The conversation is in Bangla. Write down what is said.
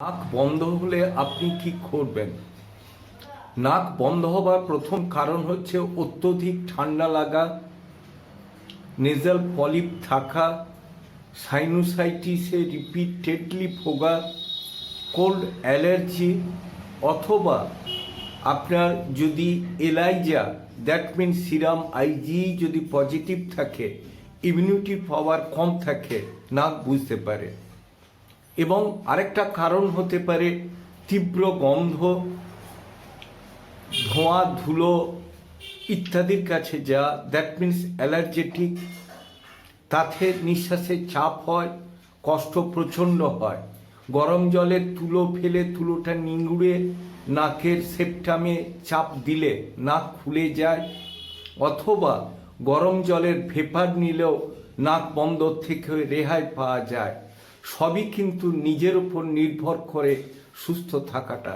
নাক বন্ধ হলে আপনি কি করবেন? নাক বন্ধ হবার প্রথম কারণ হচ্ছে অত্যধিক ঠান্ডা লাগা নেজাল পলিপ থাকা সাইনোসাইটিসে রিপিটেডলি ভোগা কোল্ড অ্যালার্জি অথবা আপনার যদি ELISA that mean serum IG যদি পজিটিভ থাকে ইমিউনিটি পাওয়ার কম থাকে, নাক বুঝতে পারে। এবং আরেকটা কারণ হতে পারে তীব্র গন্ধ, ধোঁয়া, ধুলো ইত্যাদির কাছে যা দ্যাট মিন্স অ্যালার্জেটিক তাতে নিঃশ্বাসের চাপ হয়, কষ্ট প্রচণ্ড হয়। গরম জলে তুলো ফেলে তুলোটা নিংড়ে নাকের সেপ্টামে চাপ দিলে নাক খুলে যায়, অথবা গরম জলের ভেপার নিলেও নাক বন্ধ থেকে রেহাই পাওয়া যায়। সবই কিন্তু নিজের উপর নির্ভর করে সুস্থ থাকাটা।